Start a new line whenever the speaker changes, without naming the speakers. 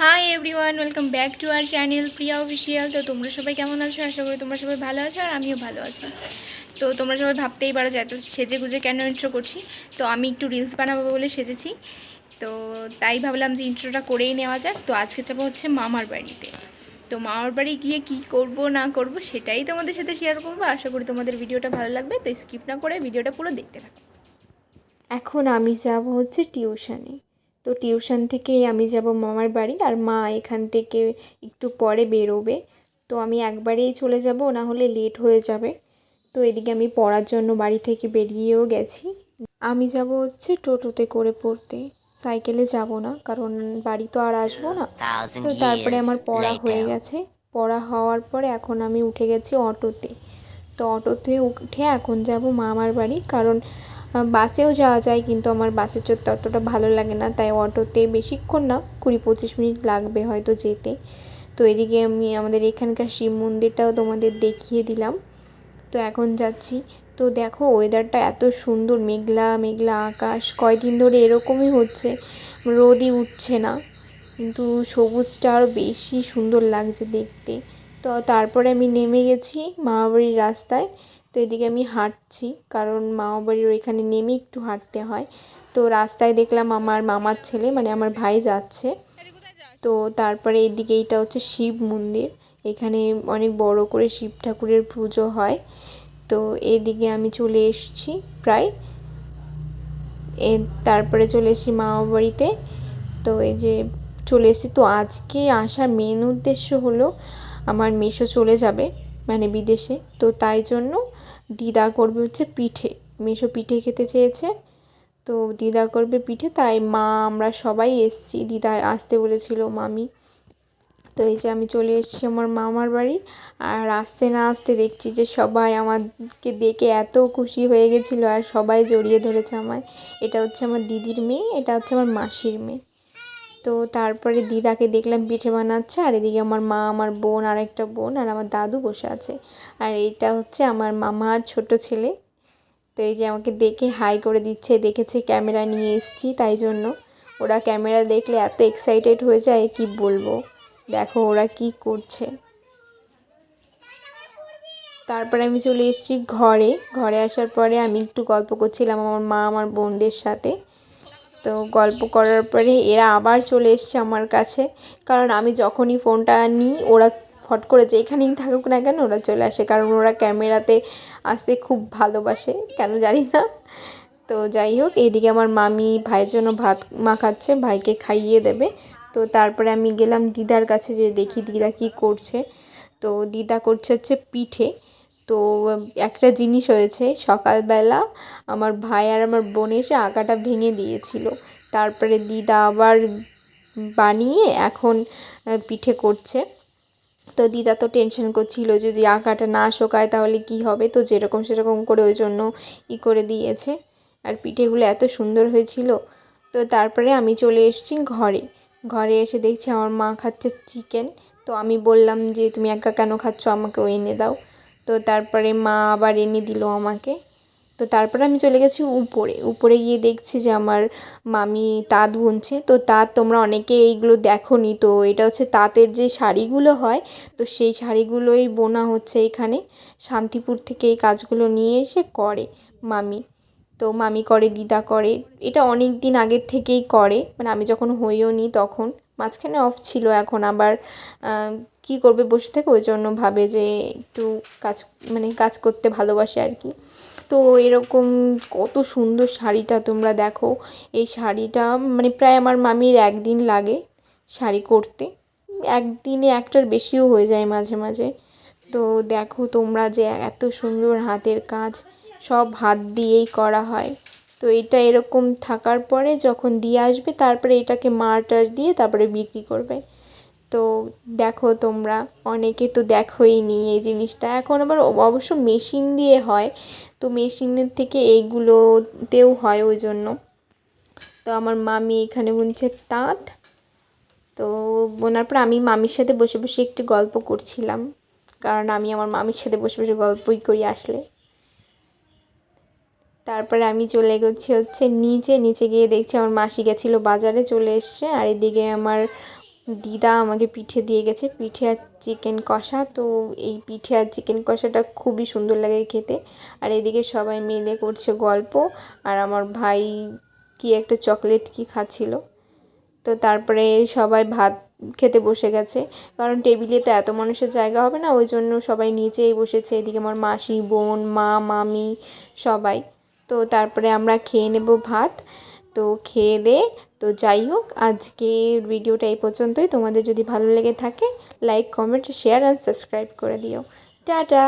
Hi everyone welcome back to our channel Priya official তো তোমরা সবাই কেমন আছো? আশা করি তোমরা সবাই ভালো আছো আর আমিও ভালো আছি। তো তোমরা সবাই ভাবতেই পারো যে এত সেজে গুজে কেন ইন্ট্রো করছি। তো আমি একটু রিলস বানাবো বলে সেজেছি। তো তাই ভাবলাম যে ইন্ট্রোটা করেই নেওয়া যাক। তো আজকে যাব হচ্ছে মামার বাড়িতে। তো মামার বাড়ি গিয়ে কি করব, না করব সেটাই তোমাদের সাথে শেয়ার করব। আশা করি তোমাদের ভিডিওটা ভালো লাগবে। তো স্কিপ না করে ভিডিওটা পুরো দেখতে থাকো। এখন আমি যাব হচ্ছে টিউশনে তো টিউশন থেকে আমি যাব মামার বাড়ি আর মা এখান থেকে একটু পরে বেরোবে। তো আমি একবারেই চলে যাব না হলে লেট হয়ে যাবে। তো এদিকে আমি পড়ার জন্য বাড়ি থেকে বেরিয়েও গেছি। আমি যাব হচ্ছে টোটোতে করে পড়তে। সাইকেলে যাব না কারণ বাড়ি তো আর আসব না। তো তারপরে আমার পড়া হয়ে গেছে। পড়া হওয়ার পরে এখন আমি উঠে গেছি অটোতে। তো অটোতে উঠে এখন যাব মামার বাড়ি কারণ বাসেও যাওয়া যায়, কিন্তু আমার বাসে চড়তে অতটা ভালো লাগে না, তাই অটোতে বেশিক্ষণ না, কুড়ি পঁচিশ মিনিট লাগবে হয়তো যেতে। তো এদিকে আমি আমাদের এখানকার শিব মন্দিরটাও তোমাদের দেখিয়ে দিলাম। তো এখন যাচ্ছি। তো দেখো ওয়েদারটা এত সুন্দর, মেঘলা মেঘলা আকাশ, কয়দিন ধরে এরকমই হচ্ছে, রোদই উঠছে না। কিন্তু সবুজটা আরও বেশি সুন্দর লাগছে দেখতে। তো তারপরে আমি নেমে গেছি মামাবাড়ির রাস্তায়। তো এদিকে আমি হাঁটছি, কারণ মামাবাড়ির ওইখানে নেমে একটু হাঁটতে হয়। তো রাস্তায় দেখলাম আমার মামার ছেলে মানে আমার ভাই যাচ্ছে। তো তারপরে এদিকে এইটা হচ্ছে শিব মন্দির। এখানে অনেক বড় করে শিব ঠাকুরের পুজো হয়। তো এদিকে আমি চলে এসেছি প্রায়। এ তারপরে চলে এসেছি মামা বাড়িতে। তো এই যে চলে এসেছি, তো আজকে আসার মেন উদ্দেশ্য হলো, আমার মেশো চলে যাবে মানে বিদেশে। তো তাই জন্য দিদা করবে হচ্ছে পিঠে। মেশো পিঠে খেতে চেয়েছে। তো দিদা করবে পিঠে, তাই মা, আমরা সবাই এসছি। দিদা আসতে বলেছিল মামি। তো এই যে আমি চলে এসেছি আমার মামার বাড়ি। আর আসতে না আসতে দেখছি যে সবাই আমাকে দেখে এত খুশি হয়ে গেছিল আর সবাই জড়িয়ে ধরেছে আমায়। এটা হচ্ছে আমার দিদির মেয়ে, এটা হচ্ছে আমার মাসির মেয়ে। তো তারপরে দিদাকে দেখলাম পিঠে বানাচ্ছে, আর এদিকে আমার মা, আমার বোন আর একটা বোন, আর আমার দাদু বসে আছে। আর এইটা হচ্ছে আমার মামার ছোট ছেলে। তো এই যে আমাকে দেখে হাই করে দিচ্ছে, দেখেছে ক্যামেরা নিয়ে এসছি, তাই জন্য। ওরা ক্যামেরা দেখলে এত এক্সাইটেড হয়ে যায়, কি বলব? দেখো ওরা কি করছে। তারপরে আমি চলে এসেছি ঘরে। ঘরে আসার পরে আমি একটু গল্প করছিলাম আমার মা, আমার বোনদের সাথে। তো গল্প করার পরে এরা আবার চলে এসছে আমার কাছে। কারণ আমি যখনই ফোনটা নিই, ওরা ফট করে যেখানেই থাকুক না কেন ওরা চলে আসে। কারণ ওরা ক্যামেরাতে আসতে খুব ভালোবাসে, কেন জানি না। তো যাই হোক, এইদিকে আমার মামি ভাইয়ের জন্য ভাত মাখাচ্ছে, ভাইকে খাইয়ে দেবে। তো তারপরে আমি গেলাম দিদার কাছে যে দেখি দিদা কি করছে। তো দিদা করছে হচ্ছে পিঠে। তো, একটা জিনিস হয়েছে, সকালবেলা আমার ভাই আর আমার বোন এসে আঁকাটা ভেঙে দিয়েছিল। তারপরে দিদা আবার বানিয়ে এখন পিঠে করছে। তো দিদা তো টেনশন করছিল যদি আঁকাটা না শোকায় তাহলে কি হবে? তো যেরকম সেরকম করে ওই জন্য ই করে দিয়েছে। আর পিঠেগুলো এত সুন্দর হয়েছিল। তো তারপরে আমি চলে এসেছি ঘরে। ঘরে এসে দেখছি আমার মা খাচ্ছে চিকেন। তো আমি বললাম যে, তুমি একা কেন খাচ্ছ? আমাকেও এনে দাও। তো তারপরে মা আবার এনে দিল আমাকে। তো তারপরে আমি চলে গেছি উপরে। উপরে গিয়ে দেখছি যে আমার মামি তাঁত বুনছে। তো তাঁত তোমরা অনেকে এইগুলো দেখোনি। তো এটা হচ্ছে তাঁতের যে শাড়িগুলো হয়, তো সেই শাড়িগুলোই বোনা হচ্ছে এখানে। শান্তিপুর থেকে এই কাজগুলো নিয়ে এসে করে মামি। তো মামি করে, দিদা করে। এটা অনেক দিন আগের থেকেই করে। মানে আমি যখন হইও নি তখন মাঝখানে অফ ছিল, এখন আবার কী করবে বসে থেকে? ওই জন্য ভাবে যে একটু কাজ মানে কাজ করতে ভালোবাসে আর কি। তো এরকম কত সুন্দর শাড়িটা তোমরা দেখো। এই শাড়িটা মানে প্রায় আমার মামির একদিন লাগে শাড়ি করতে। একদিনে একটার বেশিও হয়ে যায় মাঝে মাঝে। তো দেখো তোমরা যে এত সুন্দর হাতের কাজ, সব হাত দিয়েই করা হয়। তো এটা এরকম থাকার পরে যখন দিয়ে আসবে, তারপরে এটাকে মার্টার দিয়ে তারপরে বিক্রি করবে। তো দেখো তোমরা, অনেকে তো দেখোই নি এই জিনিসটা। এখন আবার অবশ্য মেশিন দিয়ে হয়, তো মেশিনের থেকে এইগুলোতেও হয় ওই জন্য। তো আমার মামি এখানে বুনছে তাঁত। তো বোনার পর আমি মামির সাথে বসে বসে একটু গল্প করছিলাম, কারণ আমি আমার মামির সাথে বসে বসে গল্পই করি আসলে। তারপরে আমি চলে গেছি হচ্ছে নিচে নিচে গিয়ে দেখছি আমার মাসি গেছিল বাজারে, চলে এসছে। আর এদিকে আমার দিদা আমাকে পিঠে দিয়ে গেছে, পিঠে আর চিকেন কষা। তো এই পিঠে আর চিকেন কষাটা খুবই সুন্দর লাগে খেতে। আর এদিকে সবাই মিলে করছে গল্প। আর আমার ভাই কি একটা চকলেট কি খাচ্ছিল। তো তারপরে সবাই ভাত খেতে বসে গেছে। কারণ টেবিলে তো এত মানুষের জায়গা হবে না, ওই জন্য সবাই নিচেই বসেছে। এদিকে আমার মাসি, বোন, মা, মামি, সবাই। তো তারপরে আমরা খেয়ে নেব ভাত। তো খেয়ে দে। তো যাই হোক, আজকে ভিডিওটা এই পর্যন্তই। তোমাদের যদি ভালো লেগে থাকে like comment share and subscribe করে দিও। টাটা!